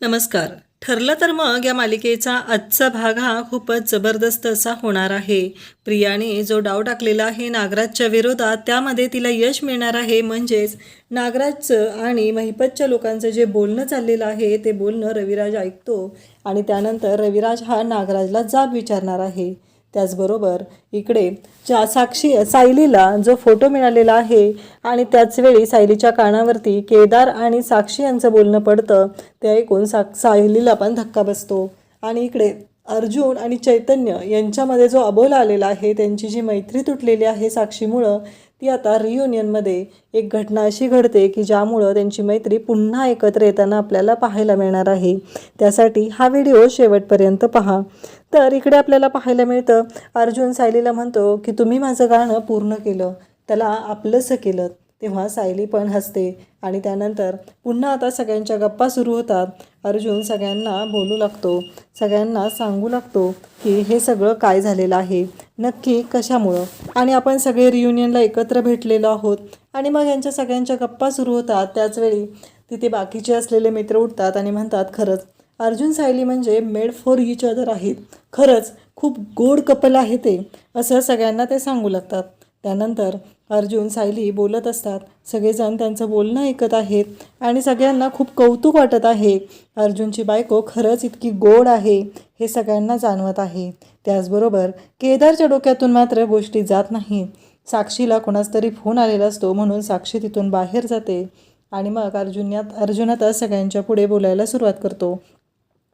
नमस्कार. ठरलं तर मग या मालिकेचा आजचा भाग हा खूपच जबरदस्त असा होणार आहे. प्रियाने जो डाव टाकलेला आहे नागराजच्या विरोधात त्यामध्ये तिला यश मिळणार आहे. म्हणजेच नागराजचं आणि महिपतच्या लोकांचं जे बोलणं चाललेलं आहे ते बोलणं रविराज ऐकतो. आणि त्यानंतर रविराज हा नागराजला जाब विचारणार आहे. त्याचबरोबर इकडे ज्या साक्षी सायलीला जो फोटो मिळालेला आहे आणि त्याचवेळी सायलीच्या कानावरती केदार आणि साक्षी यांचं बोलणं पडतं ते ऐकून सा सायलीला पण धक्का बसतो. आणि इकडे अर्जुन आणि चैतन्य यांच्यामध्ये जो अबोला आलेला आहे त्यांची जी मैत्री तुटलेली आहे साक्षीमुळं ती आता रियुनियनमध्ये एक घटना अशी घडते की ज्यामुळं त्यांची मैत्री पुन्हा एकत्र येताना आपल्याला पाहायला मिळणार आहे. त्यासाठी हा व्हिडिओ शेवटपर्यंत पहा. तर इकडे आपल्याला पाहायला मिळतं अर्जुन सायलीला म्हणतो की तुम्ही माझं गाणं पूर्ण केलं. त्याला आपलंसं केलं. तेव्हा सायली पण हसते आणि त्यानंतर पुन्हा आता सगळ्यांच्या गप्पा सुरू होतात. अर्जुन सगळ्यांना बोलू लागतो. सगळ्यांना सांगू लागतो की हे सगळं काय झालेलं आहे. नक्की कशामुळं? आणि आपण सगळे रियुनियनला एकत्र भेटलेलो आहोत. आणि मग यांच्या सगळ्यांच्या गप्पा सुरू होतात. त्याचवेळी तिथे बाकीचे असलेले मित्र उठतात आणि म्हणतात खरंच अर्जुन सायली म्हणजे मेड फॉर इच अदर आहेत. खरंच खूप गोड कपल आहे ते. असं सगळ्यांना ते सांगू लागतात. त्यानंतर अर्जुन सायली बोलत असतात सगळेजण त्यांचं बोलणं ऐकत आहेत आणि सगळ्यांना खूप कौतुक वाटत आहे. अर्जुनची बायको खरंच इतकी गोड आहे हे सगळ्यांना जाणवत आहे. त्याचबरोबर केदारच्या डोक्यातून मात्र गोष्टी जात नाहीत. साक्षीला कोणाच तरी फोन आलेला असतो म्हणून साक्षी तिथून बाहेर जाते आणि मग अर्जुन यात सगळ्यांच्या पुढे बोलायला सुरुवात करतो.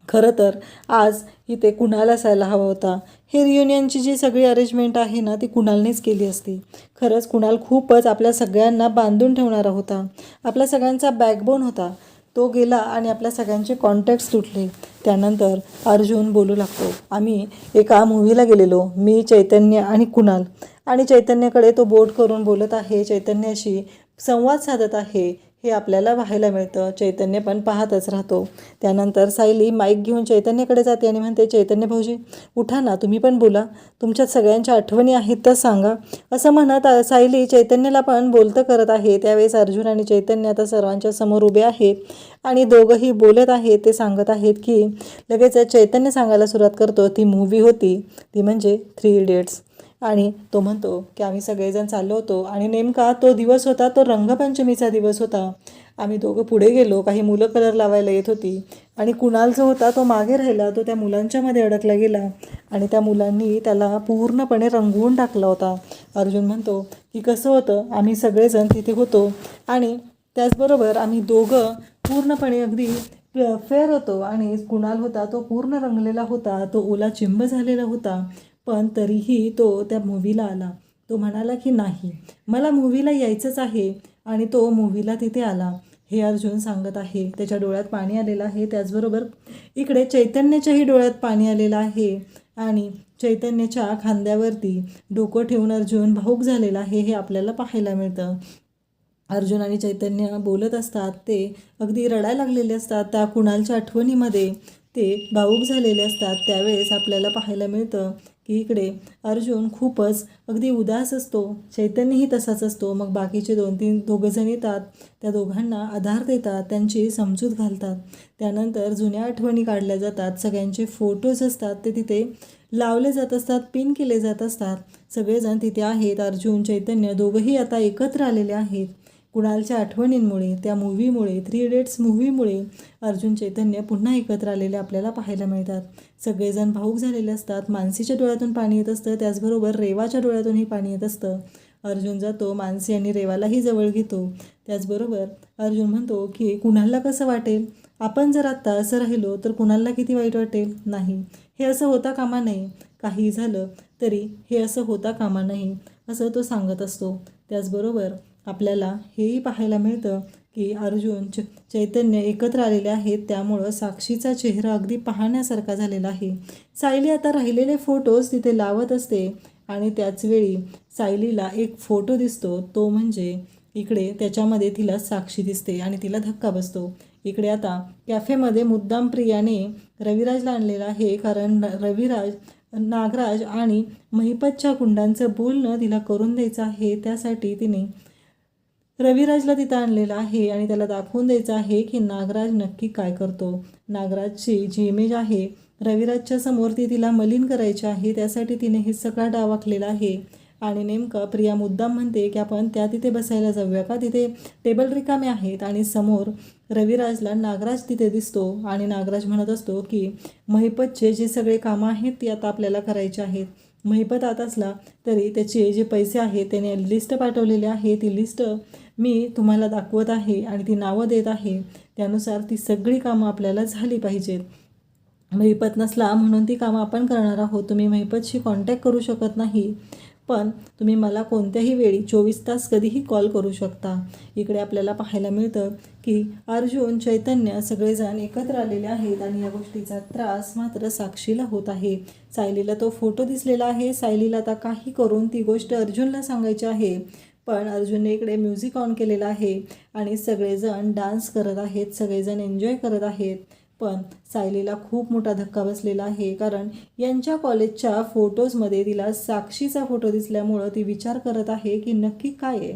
खरं तर आज इथे कुणाल असायला हवा होता? हे रियुनियनची जी सगळी अरेंजमेंट आहे ना ती कुणालनेच केली असती. खरंच कुणाल खूपच आपल्या सगळ्यांना बांधून ठेवणारा होता. आपल्या सगळ्यांचा बॅकबोन होता. तो गेला आणि आपल्या सगळ्यांचे कॉन्टॅक्ट्स तुटले. त्यानंतर अर्जुन बोलू लागतो आम्ही एका मूवीला गेलेलो मी चैतन्य आणि कुणाल. आणि चैतन्याकडे तो बोट करून बोलत आहे चैतन्याशी संवाद साधत आहे. हे आपल्याला पाहायला मिळतं. चैतन्य पण पाहतच राहतो. त्यानंतर सायली माईक घेऊन चैतन्यकडे जाते आणि म्हणते चैतन्य भाऊजी उठा ना तुम्ही पण बोला. तुमच्यात सगळ्यांच्या आठवणी आहेत तर सांगा. असं म्हणत सायली चैतन्याला पण बोलतं करत आहे. त्यावेळेस अर्जुन आणि चैतन्य आता सर्वांच्या समोर उभे आहेत आणि दोघंही बोलत आहेत. ते सांगत आहेत की लगेच चैतन्य सांगायला सुरुवात करतो. ती मूव्ही होती. ती म्हणजे थ्री इडियट्स आणि तो म्हणतो की आम्ही सगळेजण चाललो होतो आणि नेमका तो दिवस होता तो रंगपंचमीचा दिवस होता. आम्ही दोघं पुढे गेलो काही मुलं कलर लावायला येत होती आणि कुणाल जो होता तो मागे राहिला तो त्या मुलांच्यामध्ये अडकला गेला आणि त्या मुलांनी त्याला पूर्णपणे रंगवून टाकला होता. अर्जुन म्हणतो की कसं होतं आम्ही सगळेजण तिथे होतो आणि त्याचबरोबर आम्ही दोघं पूर्णपणे अगदी फेअर होतो आणि कुणाल होता तो पूर्ण रंगलेला होता तो ओला चिंब झालेला होता. पण तरीही तो त्या मूवीला आला. तो म्हणाला की नाही मला मूवीला यायचंच आहे आणि तो मूवीला तिथे आला. हे अर्जुन सांगत आहे त्याच्या डोळ्यात पाणी आलेलं आहे. त्याचबरोबर इकडे चैतन्याच्याही डोळ्यात पाणी आलेलं आहे आणि चैतन्याच्या खांद्यावरती डोकं ठेवून अर्जुन भाऊक झालेला आहे हे आपल्याला पाहायला मिळतं. अर्जुन आणि चैतन्य बोलत असतात ते अगदी रडायला लागलेले असतात. त्या कुणालच्या आठवणीमध्ये ते भाऊक झालेले असतात. त्यावेळेस आपल्याला पाहायला मिळतं की इकडे अर्जुन खूपच अगदी उदास असतो चैतन्यही तसाच असतो. मग बाकीचे दोन तीन दोघंजण येतात त्या दोघांना आधार देतात त्यांची समजूत घालतात. त्यानंतर जुन्या आठवणी काढल्या जातात सगळ्यांचे फोटोज असतात ते तिथे लावले जात असतात पिन केले जात असतात. सगळेजण तिथे आहेत अर्जुन चैतन्य दोघंही आता एकत्र आलेले आहेत. कुणालच्या आठवणींमुळे त्या मूवीमुळे थ्री इडियट्स मूवीमुळे अर्जुन चैतन्य पुन्हा एकत्र आलेले आपल्याला पाहायला मिळतात. सगळेजण भाऊक झालेले असतात. मानसीच्या डोळ्यातून पाणी येत असतं. त्याचबरोबर रेवाच्या डोळ्यातूनही पाणी येत असतं. अर्जुन जातो मानसी आणि रेवालाही जवळ घेतो. त्याचबरोबर अर्जुन म्हणतो की कुणाला कसं वाटेल? आपण जर आत्ता असं राहिलो तर कुणाला किती वाईट वाटेल? नाही. हे असं होता कामा नये. काही झालं तरी हे असं होता कामा नाही असं तो सांगत असतो. त्याचबरोबर आपल्याला हेही पाहायला मिळतं की अर्जुन च चैतन्य एकत्र आलेले आहेत. त्यामुळं साक्षीचा चेहरा अगदी पाहण्यासारखा झालेला आहे. सायली आता राहिलेले फोटोज तिथे लावत असते आणि त्याचवेळी सायलीला एक फोटो दिसतो. तो म्हणजे इकडे त्याच्यामध्ये तिला साक्षी दिसते आणि तिला धक्का बसतो. इकडे आता कॅफेमध्ये मुद्दाम प्रियाने रविराजला आणलेला आहे कारण रविराज नागराज आणि महिपतच्या कुंडांचं बोलणं तिला करून द्यायचं आहे. त्यासाठी तिने रविराजला तिथं आणलेलं आहे आणि त्याला दाखवून द्यायचं आहे की नागराज नक्की काय करतो. नागराजची जी इमेज आहे रविराजच्या समोर ती तिला मलिन करायची आहे त्यासाठी तिने हे सगळा डाव आखलेला आहे. आणि नेमकं प्रिया मुद्दाम म्हणते की आपण त्या तिथे बसायला जाऊया का? तिथे टेबल रिकामे आहेत आणि समोर रविराजला नागराज तिथे दिसतो आणि नागराज म्हणत असतो की महिपतचे जे सगळे कामं आहेत ती आता आपल्याला करायचे आहेत. महिपत आत असला तरी त्याचे जे पैसे आहेत त्याने लिस्ट पाठवलेली आहे ती लिस्ट मी तुम्हाला दाखवत आहे आणि ती नावं देत आहे. त्यानुसार ती सगळी कामं आपल्याला झाली पाहिजेत. महिपत नसला म्हणून ती कामं आपण करणार आहोत. तुम्ही महिपतशी कॉन्टॅक्ट करू शकत नाही. पण तुम्ही मला कोणत्याही वेळी चोवीस तास कधीही कॉल करू शकता. इकडे आपल्याला पाहायला मिळतं की अर्जुन चैतन्य सगळेजण एकत्र आलेले आहेत आणि या गोष्टीचा त्रास मात्र साक्षीला होत आहे. सायलीला तो फोटो दिसलेला आहे. सायलीला आता काही करून ती गोष्ट अर्जुनला सांगायची आहे. पण अर्जुनने इकडे म्युझिक ऑन केलेलं आहे आणि सगळेजण डान्स करत आहेत सगळेजण एन्जॉय करत आहेत. पण सायलीला खूप मोठा धक्का बसलेला आहे कारण यांच्या कॉलेजच्या फोटोजमध्ये तिला साक्षीचा फोटो दिसल्यामुळं ती विचार करत आहे की नक्की काय आहे?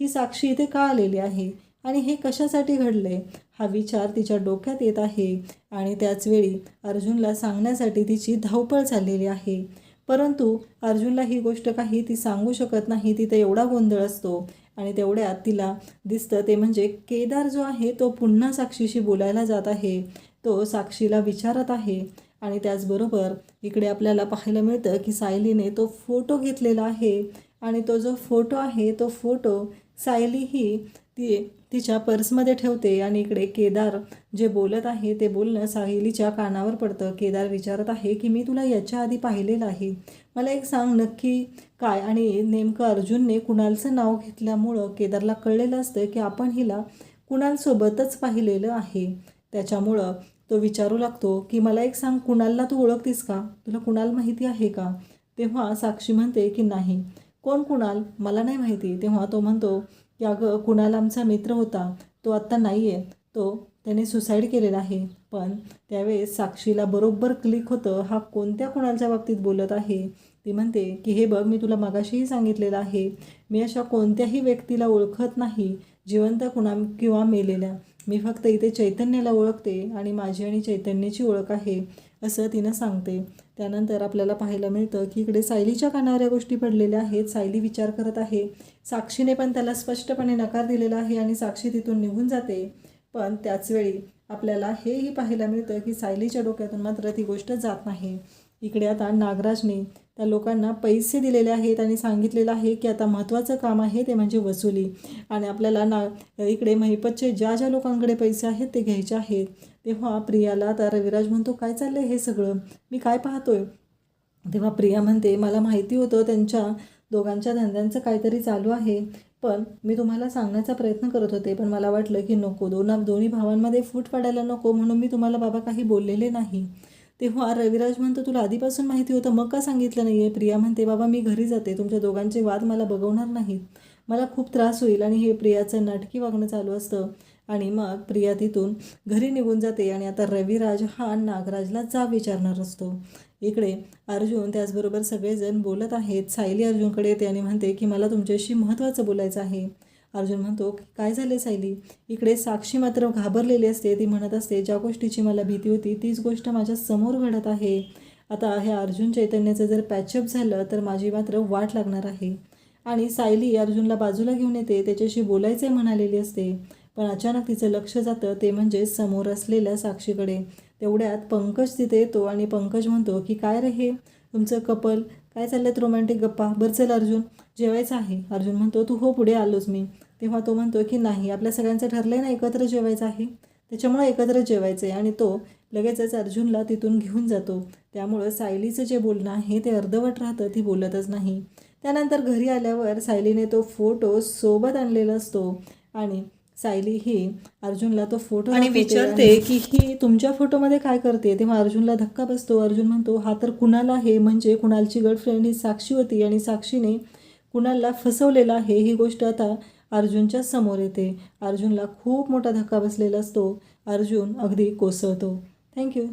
ही साक्षी इथे का आलेली आहे? आणि हे कशासाठी घडले हा विचार तिच्या डोक्यात येत आहे आणि त्याचवेळी अर्जुनला सांगण्यासाठी तिची धावपळ चाललेली आहे. परंतु अर्जुनला ही गोष्ट काही ती सांगू शकत नाही तिथं एवढा गोंधळ असतो आणि तेवढ्यात तिला दिसतं. ते म्हणजे केदार जो आहे तो पुन्हा साक्षीशी बोलायला जात आहे. तो साक्षीला विचारत आहे आणि त्याचबरोबर इकडे आपल्याला पाहायला मिळतं की सायलीने तो फोटो घेतलेला आहे आणि तो जो फोटो आहे तो फोटो सायली ही ती तिच्या पर्समध्ये ठेवते आणि इकडे केदार जे बोलत आहे ते बोलणं साहिलीच्या कानावर पडतं. केदार विचारत आहे की मी तुला याच्या आधी पाहिलेलं आहे. मला एक सांग नक्की काय आणि नेमकं अर्जुनने कुणालचं नाव घेतल्यामुळं केदारला कळलेलं असतं की आपण हिला कुणालसोबतच पाहिलेलं आहे. त्याच्यामुळं तो विचारू लागतो की मला एक सांग कुणालला तू ओळखतीस का? तुला कुणाल माहिती आहे का? तेव्हा साक्षी म्हणते की नाही. कोण कुणाल? मला नाही माहिती. तेव्हा तो म्हणतो की अगं कुणाल आमचा मित्र होता तो आत्ता नाही आहे तो त्याने सुसाईड केलेला आहे. पण त्यावेळेस साक्षीला बरोबर क्लिक होतं हा कोणत्या कुणालच्या बाबतीत बोलत आहे? ती म्हणते की हे बघ मी तुला मागाशीही सांगितलेलं आहे. मी अशा कोणत्याही व्यक्तीला ओळखत नाही जिवंत कुणा किंवा मेलेल्या. मी फक्त इथे चैतन्याला ओळखते आणि माझी आणि चैतन्याची ओळख आहे. असं तिनं सांगते. त्यानंतर आपल्याला पाहायला मिळतं की इकडे सायलीच्या कानावर या गोष्टी पडलेल्या आहेत. सायली विचार करत आहे. साक्षीने पण त्याला स्पष्टपणे नकार दिलेला आहे आणि साक्षी तिथून निघून जाते. पण त्याचवेळी आपल्याला हेही पाहायला मिळतं की सायलीच्या डोक्यातून मात्र ती गोष्ट जात नाही. इकडे आता नागराजने त्या लोकांना पैसे दिलेले आहेत आणि सांगितलेलं आहे की आता महत्त्वाचं काम आहे ते म्हणजे वसुली. आणि आपल्याला ना इकडे महिपतचे ज्या ज्या लोकांकडे पैसे आहेत ते घ्यायचे आहेत. तेव्हा प्रियाला आता रविराज म्हणतो काय चाललं हे सगळं? मी काय पाहतोय? तेव्हा प्रिया म्हणते मला माहिती होतं त्यांच्या दोघांच्या धंद्यांचं काहीतरी चालू आहे पण मी तुम्हाला सांगण्याचा प्रयत्न करत होते पण मला वाटलं की नको दोन दोन्ही भावांमध्ये फूट पडायला नको म्हणून मी तुम्हाला बाबा काही बोललेले नाही. तेव्हा रविराज म्हणतो तुला आधीपासून माहिती होतं मग का सांगितलं नाही आहे प्रिया म्हणते बाबा मी घरी जाते तुमच्या दोघांचे वाद मला बघवणार नाहीत. मला खूप त्रास होईल आणि हे प्रियाचं नाटकी वागणं चालू असतं. आणि मग प्रिया तिथून घरी निघून जाते आणि आता रविराज हा नागराजला जा विचारणार असतो. इकडे अर्जुन त्याचबरोबर सगळेजण बोलत आहेत. सायली अर्जुनकडे येते आणि म्हणते की मला तुमच्याशी महत्त्वाचं बोलायचं आहे. अर्जुन म्हणतो की काय झाले सायली? इकडे साक्षी मात्र घाबरलेली असते. ती म्हणत असते ज्या गोष्टीची मला भीती होती तीच गोष्ट माझ्यासमोर घडत आहे. आता हे अर्जुन चैतन्याचं जर पॅचअप झालं तर माझी मात्र वाट लागणार आहे. आणि सायली अर्जुनला बाजूला घेऊन येते. त्याच्याशी बोलायचे म्हणालेली असते. पण अचानक तिचं लक्ष जातं. ते म्हणजे समोर असलेल्या साक्षीकडे. तेवढ्यात पंकज तिथे येतो आणि पंकज म्हणतो की काय रे हे? तुमचं कपल काय चालल्यात रोमॅन्टिक गप्पा? बरं चल अर्जुन. जेवायचं आहे. अर्जुन म्हणतो तू हो पुढे आलोच मी. तेव्हा तो म्हणतो की नाही आपल्या सगळ्यांचं ठरलं आहे ना एकत्र जेवायचं आहे? त्याच्यामुळे एकत्र जेवायचं आहे आणि तो लगेचच अर्जुनला तिथून घेऊन जातो. त्यामुळं सायलीचं जे बोलणं आहे ते अर्धवट राहतं ती बोलतच नाही. त्यानंतर घरी आल्यावर सायलीने तो फोटो सोबत आणलेला असतो आणि सायली ही अर्जुनला तो फोटो आणि विचारते की ही तुमच्या फोटोमध्ये काय करते? तेव्हा अर्जुनला धक्का बसतो. अर्जुन म्हणतो हा तर कुणाल आहे म्हणजे कुणालची गर्लफ्रेंड ही साक्षी होती आणि साक्षीने कुणालला फसवलेलं आहे. ही गोष्ट आता अर्जुनच्या समोर येते. अर्जुनला खूप मोठा धक्का बसलेला असतो. अर्जुन अगदी कोसळतो. थँक्यू